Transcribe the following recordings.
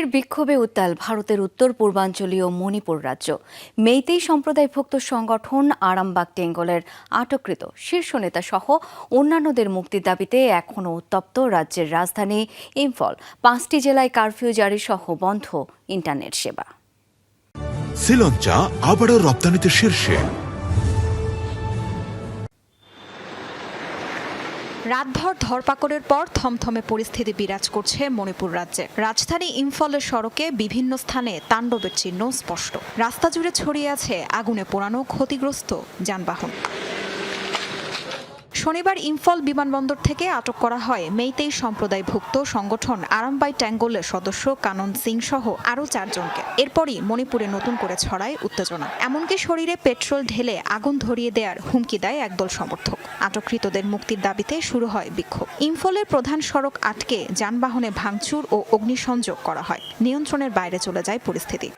ফের বিক্ষোভে উত্তাল ভারতের উত্তর, পূর্বাঞ্চলীয় মণিপুর রাজ্য। মেইতেই সম্প্রদায়ভুক্ত সংগঠন আরামবাগ টেঙ্গলের আটককৃত। শীর্ষ নেতা সহ অন্যান্যদের মুক্তির দাবিতে এখনও উত্তপ্ত রাজ্যের রাজধানী ইম্ফল। পাঁচটি জেলায় কারফিউ জারি সহ বন্ধ ইন্টারনেট সেবা। শ্রীলঞ্চা আবারও রপ্তানিতে শীর্ষে। রাতভর ধরপাকড়ের পর থমথমে পরিস্থিতি বিরাজ করছে মণিপুর রাজ্যে। রাজধানী ইম্ফলের সড়কে বিভিন্ন স্থানে তাণ্ডবের চিহ্ন স্পষ্ট। রাস্তা জুড়ে ছড়িয়ে আছে আগুনে পোড়ানো ক্ষতিগ্রস্ত যানবাহন। শনিবার ইম্ফল বিমানবন্দর থেকে আটক করা হয়। মেইতেই সম্প্রদায়ভুক্ত সংগঠন আরামবাই ট্যাঙ্গলের সদস্য কানন সিং সহ আরও চারজনকে। এরপরই মণিপুরে নতুন করে ছড়ায় উত্তেজনা। এমনকি শরীরে পেট্রোল ঢেলে আগুন ধরিয়ে দেওয়ার হুমকি দেয় একদল সমর্থক। আটককৃতদের মুক্তির দাবিতে শুরু হয় বিক্ষোভ। ইম্ফলের প্রধান সড়ক আটকে যানবাহনে ভাঙচুর ও অগ্নিসংযোগ করা হয়। নিয়ন্ত্রণের বাইরে চলে যায় পরিস্থিতি।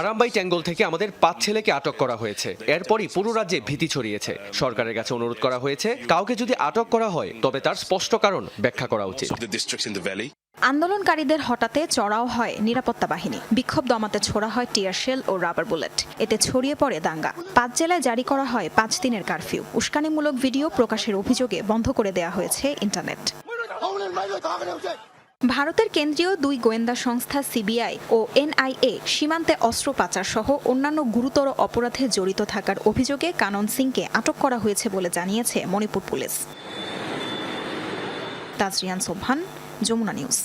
আরামবাই ট্যাঙ্গল থেকে আমাদের পাঁচ ছেলেকে আটক করা হয়েছে। এরপরই পুরো রাজ্যে ভীতি ছড়িয়েছে। সরকারের কাছে অনুরোধ করা হয়েছে কাউকে যদি আটক করা হয় তবে তার স্পষ্ট কারণ ব্যাখ্যা করা উচিত. আন্দোলনকারীদের হঠাতে চড়াও হয় নিরাপত্তা বাহিনী। বিক্ষোভ দমাতে ছোড়া হয় টিয়ার শেল ও রাবার বুলেট। এতে ছড়িয়ে পড়ে দাঙ্গা। পাঁচ জেলায় জারি করা হয় পাঁচ দিনের কারফিউ। উস্কানিমূলক ভিডিও প্রকাশের অভিযোগে বন্ধ করে দেওয়া হয়েছে ইন্টারনেট। ভারতের কেন্দ্রীয় দুই গোয়েন্দা সংস্থা সিবিআই ও এনআইএ সীমান্তে অস্ত্র পাচার সহ অন্যান্য গুরুতর অপরাধে জড়িত থাকার অভিযোগে কানন সিংকে আটক করা হয়েছে বলে জানিয়েছে মণিপুর পুলিশ। তাজরিয়ান সোভান যমুনা নিউজ।